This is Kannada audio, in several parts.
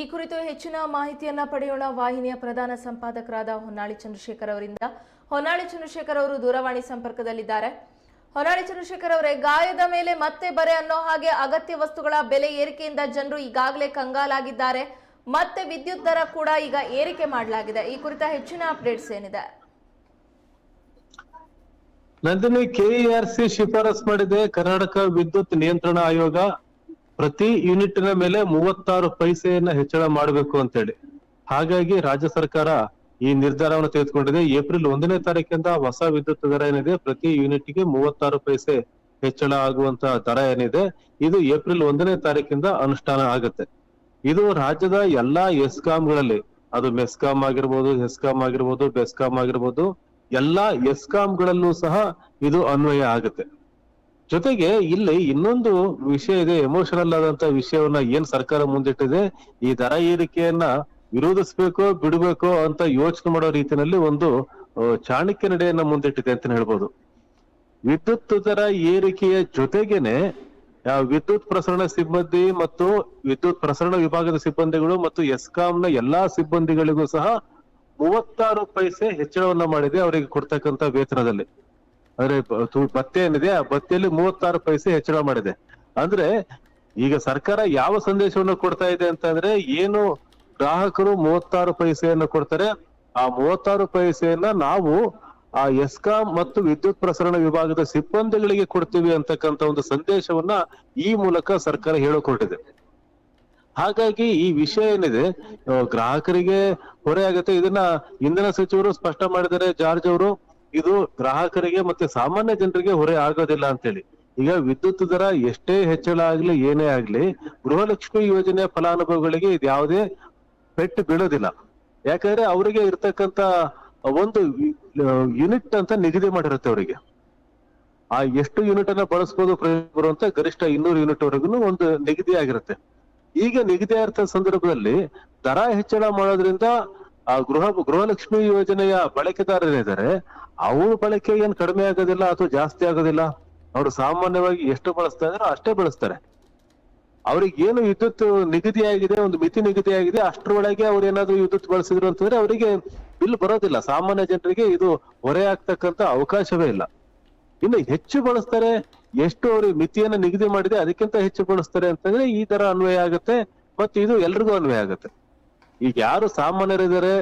ಈ ಕುರಿತು ಹೆಚ್ಚಿನ ಮಾಹಿತಿಯನ್ನ ಪಡೆಯೋಣ. ವಾಹಿನಿಯ ಪ್ರಧಾನ ಸಂಪಾದಕರಾದ ಹೊನ್ನಾಳಿ ಚಂದ್ರಶೇಖರ್ ಅವರಿಂದ. ಹೊನ್ನಾಳಿ ಚಂದ್ರಶೇಖರ್ ಅವರು ದೂರವಾಣಿ ಸಂಪರ್ಕದಲ್ಲಿದ್ದಾರೆ. ಹೊನ್ನಾಳಿ ಚಂದ್ರಶೇಖರ್ ಅವರೇ, ಗಾಯದ ಮೇಲೆ ಮತ್ತೆ ಬರೆ ಅನ್ನೋ ಹಾಗೆ ಅಗತ್ಯ ವಸ್ತುಗಳ ಬೆಲೆ ಏರಿಕೆಯಿಂದ ಜನರು ಈಗಾಗಲೇ ಕಂಗಾಲಾಗಿದ್ದಾರೆ. ಮತ್ತೆ ವಿದ್ಯುತ್ ದರ ಕೂಡ ಈಗ ಏರಿಕೆ ಮಾಡಲಾಗಿದೆ. ಈ ಕುರಿತ ಹೆಚ್ಚಿನ ಅಪ್ಡೇಟ್ಸ್ ಏನಿದೆ? ನಂದಿನಿ ಕೆಇಆರ್ಸಿ ಶಿಫಾರಸ್ ಮಾಡಿದೆ. ಕರ್ನಾಟಕ ವಿದ್ಯುತ್ ನಿಯಂತ್ರಣ ಆಯೋಗ. ಪ್ರತಿ ಯೂನಿಟ್ನ ಮೇಲೆ ಮೂವತ್ತಾರು ಪೈಸೆಯನ್ನ ಹೆಚ್ಚಳ ಮಾಡಬೇಕು ಅಂತೇಳಿ. ಹಾಗಾಗಿ ರಾಜ್ಯ ಸರ್ಕಾರ ಈ ನಿರ್ಧಾರವನ್ನು ತೆಗೆದುಕೊಂಡಿದೆ. ಏಪ್ರಿಲ್ ಒಂದನೇ ತಾರೀಕಿಂದ ಹೊಸ ವಿದ್ಯುತ್ ದರ ಏನಿದೆ, ಪ್ರತಿ ಯೂನಿಟ್ಗೆ ಮೂವತ್ತಾರು ಪೈಸೆ ಹೆಚ್ಚಳ ಆಗುವಂತ ದರ ಏನಿದೆ, ಇದು ಏಪ್ರಿಲ್ ಒಂದನೇ ತಾರೀಕಿಂದ ಅನುಷ್ಠಾನ ಆಗುತ್ತೆ. ಇದು ರಾಜ್ಯದ ಎಲ್ಲಾ ಎಸ್ಕಾಂಗಳಲ್ಲಿ, ಅದು ಮೆಸ್ಕಾಂ ಆಗಿರ್ಬೋದು, ಹೆಸ್ಕಾಂ ಆಗಿರ್ಬೋದು, ಬೆಸ್ಕಾಂ ಆಗಿರ್ಬೋದು, ಎಲ್ಲಾ ಎಸ್ಕಾಂಗಳಲ್ಲೂ ಸಹ ಇದು ಅನ್ವಯ ಆಗುತ್ತೆ. ಜೊತೆಗೆ ಇಲ್ಲಿ ಇನ್ನೊಂದು ವಿಷಯ ಇದೆ ಎಮೋಷನಲ್ ಆದಂತ ವಿಷಯವನ್ನ ಏನ್ ಸರ್ಕಾರ ಮುಂದಿಟ್ಟಿದೆ, ಈ ದರ ಏರಿಕೆಯನ್ನ ವಿರೋಧಿಸ್ಬೇಕೋ, ಬಿಡಬೇಕೋ ಅಂತ ಯೋಚನೆ ಮಾಡೋ ರೀತಿಯಲ್ಲಿ ಒಂದು ಚಾಣಕ್ಯ ನಡೆಯನ್ನ ಮುಂದಿಟ್ಟಿದೆ ಅಂತ ಹೇಳ್ಬೋದು. ವಿದ್ಯುತ್ ದರ ಏರಿಕೆಯ ಜೊತೆಗೇನೆ ವಿದ್ಯುತ್ ಪ್ರಸರಣ ಸಿಬ್ಬಂದಿ ಮತ್ತು ವಿದ್ಯುತ್ ಪ್ರಸರಣ ವಿಭಾಗದ ಸಿಬ್ಬಂದಿಗಳು ಮತ್ತು ಎಸ್ಕಾಂನ ಎಲ್ಲಾ ಸಿಬ್ಬಂದಿಗಳಿಗೂ ಸಹ ಮೂವತ್ತಾರು ಪೈಸೆ ಹೆಚ್ಚಳವನ್ನ ಮಾಡಿದೆ, ಅವರಿಗೆ ಕೊಡ್ತಕ್ಕಂತ ವೇತನದಲ್ಲಿ. ಅಂದ್ರೆ ಭತ್ತೆ ಏನಿದೆ, ಆ ಭತ್ತೆಯಲ್ಲಿ ಮೂವತ್ತಾರು ಪೈಸೆ ಹೆಚ್ಚಳ ಮಾಡಿದೆ. ಅಂದ್ರೆ ಈಗ ಸರ್ಕಾರ ಯಾವ ಸಂದೇಶವನ್ನು ಕೊಡ್ತಾ ಇದೆ ಅಂತಂದ್ರೆ ಏನು ಗ್ರಾಹಕರು ಮೂವತ್ತಾರು ಪೈಸೆಯನ್ನು ಕೊಡ್ತಾರೆ. ಆ ಮೂವತ್ತಾರು ಪೈಸೆಯನ್ನ ನಾವು ಆ ಎಸ್ಕಾಂ ಮತ್ತು ವಿದ್ಯುತ್ ಪ್ರಸರಣ ವಿಭಾಗದ ಸಿಬ್ಬಂದಿಗಳಿಗೆ ಕೊಡ್ತೀವಿ ಅಂತಕ್ಕಂತ ಒಂದು ಸಂದೇಶವನ್ನ ಈ ಮೂಲಕ ಸರ್ಕಾರ ಹೇಳಿಕೊಟ್ಟಿದೆ. ಹಾಗಾಗಿ ಈ ವಿಷಯ ಏನಿದೆ, ಗ್ರಾಹಕರಿಗೆ ಹೊರೆ ಆಗುತ್ತೆ. ಇದನ್ನ ಇಂಧನ ಸಚಿವರು ಸ್ಪಷ್ಟ ಮಾಡಿದ್ದಾರೆ ಜಾರ್ಜ್ ಅವರು. ಇದು ಗ್ರಾಹಕರಿಗೆ ಮತ್ತೆ ಸಾಮಾನ್ಯ ಜನರಿಗೆ ಹೊರೆ ಆಗೋದಿಲ್ಲ ಅಂತೇಳಿ. ಈಗ ವಿದ್ಯುತ್ ದರ ಎಷ್ಟೇ ಹೆಚ್ಚಳ ಆಗ್ಲಿ, ಏನೇ ಆಗ್ಲಿ, ಗೃಹಲಕ್ಷ್ಮಿ ಯೋಜನೆಯ ಫಲಾನುಭವಿಗಳಿಗೆ ಇದು ಯಾವುದೇ ಪೆಟ್ಟು ಬೀಳೋದಿಲ್ಲ. ಯಾಕಂದ್ರೆ ಅವರಿಗೆ ಇರ್ತಕ್ಕಂತ ಒಂದು ಯೂನಿಟ್ ಅಂತ ನಿಗದಿ ಮಾಡಿರುತ್ತೆ ಅವರಿಗೆ. ಆ ಎಷ್ಟು ಯೂನಿಟ್ ಅನ್ನ ಪ್ರಯೋಜನ ಬರುವಂತ ಗರಿಷ್ಠ ಇನ್ನೂರು ಯೂನಿಟ್ ವರೆಗೂ ಒಂದು ನಿಗದಿ ಆಗಿರುತ್ತೆ ಈಗ ನಿಗದಿ ಆಗಿರ್ತ ಸಂದರ್ಭದಲ್ಲಿ ದರ ಹೆಚ್ಚಳ ಮಾಡೋದ್ರಿಂದ ಆ ಗೃಹ, ಗೃಹಲಕ್ಷ್ಮಿ ಯೋಜನೆಯ ಬಳಕೆದಾರರಿದ್ದಾರೆ ಅವ್ರ ಬಳಕೆ ಏನ್ ಕಡಿಮೆ ಆಗೋದಿಲ್ಲ ಅಥವಾ ಜಾಸ್ತಿ ಆಗೋದಿಲ್ಲ? ಅವರು ಸಾಮಾನ್ಯವಾಗಿ ಎಷ್ಟು ಬಳಸ್ತಾ ಇದಾರೋ ಅಷ್ಟೇ ಬಳಸ್ತಾರೆ. ಅವ್ರಿಗೆ ಏನು ವಿದ್ಯುತ್ ನಿಗದಿ ಆಗಿದೆ, ಒಂದು ಮಿತಿ ನಿಗದಿ ಆಗಿದೆ, ಅಷ್ಟರೊಳಗೆ ಅವ್ರು ಏನಾದ್ರು ವಿದ್ಯುತ್ ಬಳಸಿದ್ರು ಅಂತಂದ್ರೆ ಅವರಿಗೆ ಬಿಲ್ ಬರೋದಿಲ್ಲ. ಸಾಮಾನ್ಯ ಜನರಿಗೆ ಇದು ಹೊರೆ ಆಗ್ತಕ್ಕಂತ ಅವಕಾಶವೇ ಇಲ್ಲ. ಇನ್ನು ಹೆಚ್ಚು ಬಳಸ್ತಾರೆ, ಎಷ್ಟು ಅವ್ರಿಗೆ ಮಿತಿಯನ್ನ ನಿಗದಿ ಮಾಡಿದೆ ಅದಕ್ಕಿಂತ ಹೆಚ್ಚು ಬಳಸ್ತಾರೆ ಅಂತಂದ್ರೆ ಈ ತರ ಅನ್ವಯ ಆಗುತ್ತೆ. ಮತ್ತೆ ಇದು ಎಲ್ರಿಗೂ ಅನ್ವಯ ಆಗುತ್ತೆ. ಈಗ ಯಾರು ಸಾಮಾನ್ಯರಿದ್ದಾರೆ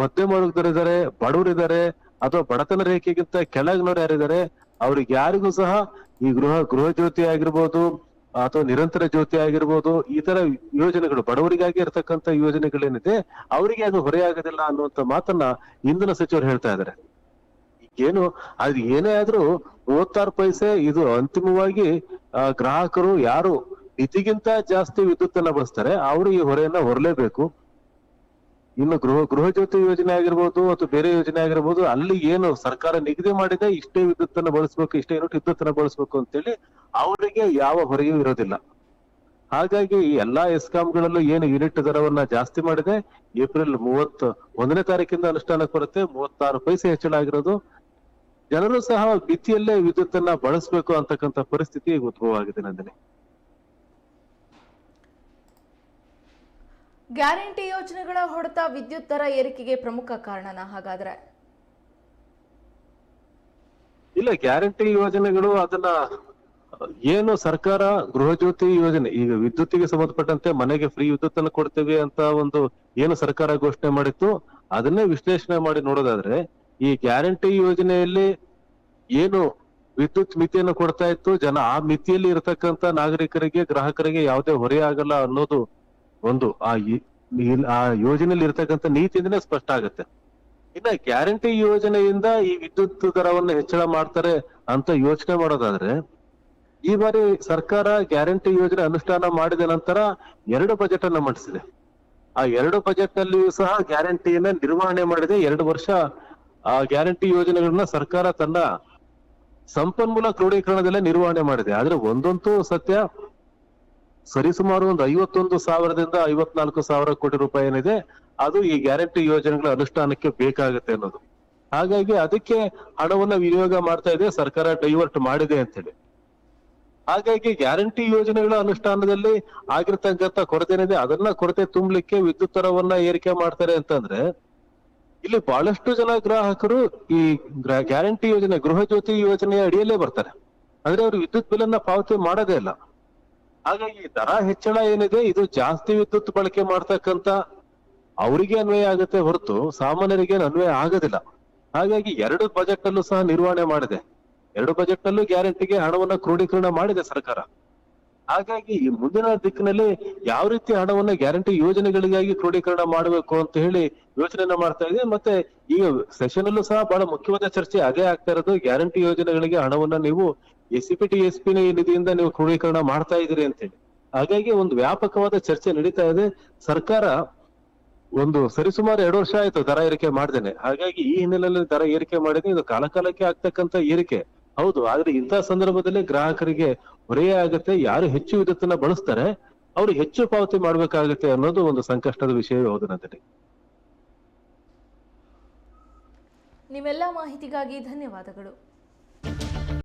ಮಧ್ಯಮ ವರ್ಗದವರಿದ್ದಾರೆ ಬಡವರಿದ್ದಾರೆ ಅಥವಾ ಬಡತನ ರೇಖೆಗಿಂತ ಕೆಳಗಿನವ್ರು ಯಾರಿದ್ದಾರೆ ಅವ್ರಿಗೆ ಯಾರಿಗೂ ಸಹ ಈ ಗೃಹ ಗೃಹ ಜ್ಯೋತಿ ಆಗಿರ್ಬೋದು, ಅಥವಾ ನಿರಂತರ ಜ್ಯೋತಿ ಆಗಿರ್ಬೋದು, ಈ ತರ ಯೋಜನೆಗಳು ಬಡವರಿಗಾಗಿ ಇರತಕ್ಕಂತ ಯೋಜನೆಗಳೇನಿದೆ, ಅವರಿಗೆ ಅದು ಹೊರೆಯಾಗೋದಿಲ್ಲ ಅನ್ನುವಂತ ಮಾತನ್ನ ಇಂಧನ ಸಚಿವರು ಹೇಳ್ತಾ ಇದ್ದಾರೆ. ಏನು ಅದು ಏನೇ ಆದ್ರೂ ಮೂವತ್ತಾರು ಪೈಸೆ, ಇದು ಅಂತಿಮವಾಗಿ ಗ್ರಾಹಕರು ಯಾರು ಇದಿಗಿಂತ ಜಾಸ್ತಿ ವಿದ್ಯುತ್ ಅನ್ನ ಬಳಸ್ತಾರೆ, ಅವರು ಈ ಹೊರೆಯನ್ನ ಹೊರಲೇಬೇಕು. ಇನ್ನು ಗೃಹ ಗೃಹ ಜ್ಯೋತಿ ಯೋಜನೆ ಆಗಿರ್ಬೋದು ಅಥವಾ ಬೇರೆ ಯೋಜನೆ ಆಗಿರ್ಬೋದು, ಅಲ್ಲಿ ಏನು ಸರ್ಕಾರ ನಿಗದಿ ಮಾಡಿದೆ, ಇಷ್ಟೇ ವಿದ್ಯುತ್ ಅನ್ನು ಬಳಸ್ಬೇಕು, ಇಷ್ಟೇ ಯೂನಿಟ್ ವಿದ್ಯುತ್ ಅನ್ನ ಬಳಸ್ಬೇಕು ಅಂತೇಳಿ ಅವರಿಗೆ ಯಾವ ಹೊರೆಯೂ ಇರೋದಿಲ್ಲ. ಹಾಗಾಗಿ ಈ ಎಲ್ಲಾ ಎಸ್ಕಾಂಗಳಲ್ಲೂ ಏನು ಯೂನಿಟ್ ದರವನ್ನ ಜಾಸ್ತಿ ಮಾಡಿದೆ, ಏಪ್ರಿಲ್ ಮೂವತ್ ಒಂದನೇ ತಾರೀಕಿಂದ ಅನುಷ್ಠಾನಕ್ಕೆ ಬರುತ್ತೆ, ಮೂವತ್ತಾರು ಪೈಸೆ ಹೆಚ್ಚಳ ಆಗಿರೋದು. ಜನರು ಸಹ ಮಿತಿಯಲ್ಲೇ ವಿದ್ಯುತ್ ಅನ್ನ ಬಳಸಬೇಕು ಅಂತಕ್ಕಂತ ಪರಿಸ್ಥಿತಿ ಉದ್ಭವ ಆಗಿದೆ ನಂದಿನಿ. ಗ್ಯಾರಂಟಿ ಯೋಜನೆಗಳ ಹೊಡೆತ ವಿದ್ಯುತ್ ದರ ಏರಿಕೆಗೆ ಪ್ರಮುಖ ಕಾರಣನ ಹಾಗಾದ್ರೆ? ಇಲ್ಲ, ಗ್ಯಾರಂಟಿ ಯೋಜನೆಗಳು ಅದನ್ನ ಏನು ಸರ್ಕಾರ ಗೃಹ ಜ್ಯೋತಿ ಯೋಜನೆ, ಈಗ ವಿದ್ಯುತ್ತಿಗೆ ಸಂಬಂಧಪಟ್ಟಂತೆ ಮನೆಗೆ ಫ್ರೀ ವಿದ್ಯುತ್ ಅನ್ನು ಕೊಡ್ತೇವೆ ಅಂತ ಒಂದು ಏನು ಸರ್ಕಾರ ಘೋಷಣೆ ಮಾಡಿತ್ತು, ಅದನ್ನೇ ವಿಶ್ಲೇಷಣೆ ಮಾಡಿ ನೋಡೋದಾದ್ರೆ, ಈ ಗ್ಯಾರಂಟಿ ಯೋಜನೆಯಲ್ಲಿ ಏನು ವಿದ್ಯುತ್ ಮಿತಿಯನ್ನು ಕೊಡ್ತಾ ಇತ್ತು, ಜನ ಆ ಮಿತಿಯಲ್ಲಿ ಇರತಕ್ಕಂತ ನಾಗರಿಕರಿಗೆ, ಗ್ರಾಹಕರಿಗೆ ಯಾವುದೇ ಹೊರೆ ಆಗಲ್ಲ ಅನ್ನೋದು ಒಂದು ಆ ಆ ಯೋಜನೆಯಲ್ಲಿ ಇರತಕ್ಕಂತ ನೀತಿಯಿಂದನೇ ಸ್ಪಷ್ಟ ಆಗುತ್ತೆ. ಇನ್ನ ಗ್ಯಾರಂಟಿ ಯೋಜನೆಯಿಂದ ಈ ವಿದ್ಯುತ್ ದರವನ್ನು ಹೆಚ್ಚಳ ಮಾಡ್ತಾರೆ ಅಂತ ಯೋಚನೆ ಮಾಡೋದಾದ್ರೆ, ಈ ಬಾರಿ ಸರ್ಕಾರ ಗ್ಯಾರಂಟಿ ಯೋಜನೆ ಅನುಷ್ಠಾನ ಮಾಡಿದ ನಂತರ ಎರಡು ಬಜೆಟ್ ಅನ್ನ ಮಂಡಿಸಿದೆ. ಆ ಎರಡು ಬಜೆಟ್ ನಲ್ಲಿಯೂ ಸಹ ಗ್ಯಾರಂಟಿಯನ್ನ ನಿರ್ವಹಣೆ ಮಾಡಿದೆ. ಎರಡು ವರ್ಷ ಆ ಗ್ಯಾರಂಟಿ ಯೋಜನೆಗಳನ್ನ ಸರ್ಕಾರ ತನ್ನ ಸಂಪನ್ಮೂಲ ಕ್ರೋಢೀಕರಣದಲ್ಲೇ ನಿರ್ವಹಣೆ ಮಾಡಿದೆ. ಆದ್ರೆ ಒಂದಂತೂ ಸತ್ಯ ಸರಿಸುಮಾರು ಒಂದು ಐವತ್ತೊಂದು ಸಾವಿರದಿಂದ ಐವತ್ನಾಲ್ಕು ಸಾವಿರ ಕೋಟಿ ರೂಪಾಯಿ ಏನಿದೆ, ಅದು ಈ ಗ್ಯಾರಂಟಿ ಯೋಜನೆಗಳ ಅನುಷ್ಠಾನಕ್ಕೆ ಬೇಕಾಗುತ್ತೆ ಅನ್ನೋದು. ಹಾಗಾಗಿ ಅದಕ್ಕೆ ಹಣವನ್ನ ವಿನಿಯೋಗ ಮಾಡ್ತಾ ಇದೆ, ಸರ್ಕಾರ ಡೈವರ್ಟ್ ಮಾಡಿದೆ ಅಂತೇಳಿ ಹಾಗಾಗಿ ಗ್ಯಾರಂಟಿ ಯೋಜನೆಗಳ ಅನುಷ್ಠಾನದಲ್ಲಿ ಆಗಿರ್ತಕ್ಕಂಥ ಕೊರತೆ ಏನಿದೆ, ಅದನ್ನ ಕೊರತೆ ತುಂಬಲಿಕ್ಕೆ ವಿದ್ಯುತ್ ದರವನ್ನ ಏರಿಕೆ ಮಾಡ್ತಾರೆ ಅಂತಂದ್ರೆ, ಇಲ್ಲಿ ಬಹಳಷ್ಟು ಜನ ಗ್ರಾಹಕರು ಈ ಗ್ಯಾರಂಟಿ ಯೋಜನೆ, ಗೃಹ ಜ್ಯೋತಿ ಯೋಜನೆಯ ಅಡಿಯಲ್ಲೇ ಬರ್ತಾರೆ. ಅಂದ್ರೆ ಅವರು ವಿದ್ಯುತ್ ಬಿಲ್ ಅನ್ನ ಪಾವತಿ ಮಾಡೋದೇ ಇಲ್ಲ. ಹಾಗಾಗಿ ದರ ಹೆಚ್ಚಳ ಏನಿದೆ, ಇದು ಜಾಸ್ತಿ ವಿದ್ಯುತ್ ಬಳಕೆ ಮಾಡ್ತಕ್ಕಂತ ಅವರಿಗೆ ಅನ್ವಯ ಆಗುತ್ತೆ ಹೊರತು ಸಾಮಾನ್ಯರಿಗೆ ಅನ್ವಯ ಆಗೋದಿಲ್ಲ. ಹಾಗಾಗಿ ಎರಡು ಬಜೆಟ್ ಅಲ್ಲೂ ಸಹ ನಿರ್ವಹಣೆ ಮಾಡಿದೆ. ಎರಡು ಬಜೆಟ್ ಅಲ್ಲೂ ಗ್ಯಾರಂಟಿಗೆ ಹಣವನ್ನ ಕ್ರೋಢೀಕರಣ ಮಾಡಿದೆ ಸರ್ಕಾರ. ಹಾಗಾಗಿ ಮುಂದಿನ ದಿಕ್ಕಿನಲ್ಲಿ ಯಾವ ರೀತಿ ಹಣವನ್ನ ಗ್ಯಾರಂಟಿ ಯೋಜನೆಗಳಿಗಾಗಿ ಕ್ರೋಢೀಕರಣ ಮಾಡಬೇಕು ಅಂತ ಹೇಳಿ ಯೋಚನೆಯನ್ನ ಮಾಡ್ತಾ ಇದೆ ಮತ್ತೆ ಈ ಸೆಷನ್ ಅಲ್ಲೂ ಸಹ ಬಹಳ ಮುಖ್ಯವಾದ ಚರ್ಚೆ ಅದೇ ಆಗ್ತಾ ಇರೋದು. ಗ್ಯಾರಂಟಿ ಯೋಜನೆಗಳಿಗೆ ಹಣವನ್ನ ನೀವು S C P T S P ನಿಧಿಯಿಂದ ನೀವು ಕ್ರೋಢೀಕರಣ ಮಾಡ್ತಾ ಇದ್ದೀರಿ ಅಂತ ಹೇಳಿ. ಹಾಗಾಗಿ ಒಂದು ವ್ಯಾಪಕವಾದ ಚರ್ಚೆ ನಡೀತಾ ಇದೆ. ಸರ್ಕಾರ ಒಂದು ಸರಿಸುಮಾರು ಎರಡು ವರ್ಷ ಆಯ್ತು ದರ ಏರಿಕೆ ಮಾಡ್ದೇನೆ. ಹಾಗಾಗಿ ಈ ಹಿನ್ನೆಲೆಯಲ್ಲಿ ದರ ಏರಿಕೆ ಮಾಡಿದ್ರೆ ಇದು ಕಾಲಕಾಲಕ್ಕೆ ಆಗ್ತಕ್ಕಂತ ಏರಿಕೆ. ಹೌದು, ಆದ್ರೆ ಇಂತಹ ಸಂದರ್ಭದಲ್ಲಿ ಗ್ರಾಹಕರಿಗೆ ಹೊರೆಯೇ ಆಗುತ್ತೆ, ಯಾರು ಹೆಚ್ಚು ವಿದ್ಯುತ್ತನ್ನ ಬಳಸ್ತಾರೆ, ಅವರು ಹೆಚ್ಚು ಪಾವತಿ ಮಾಡ್ಬೇಕಾಗತ್ತೆ ಅನ್ನೋದು ಒಂದು ಸಂಕಷ್ಟದ ವಿಷಯ ಹೌದು ನಂತರ ನಿಮ್ಮೆಲ್ಲ ಮಾಹಿತಿಗಾಗಿ ಧನ್ಯವಾದಗಳು.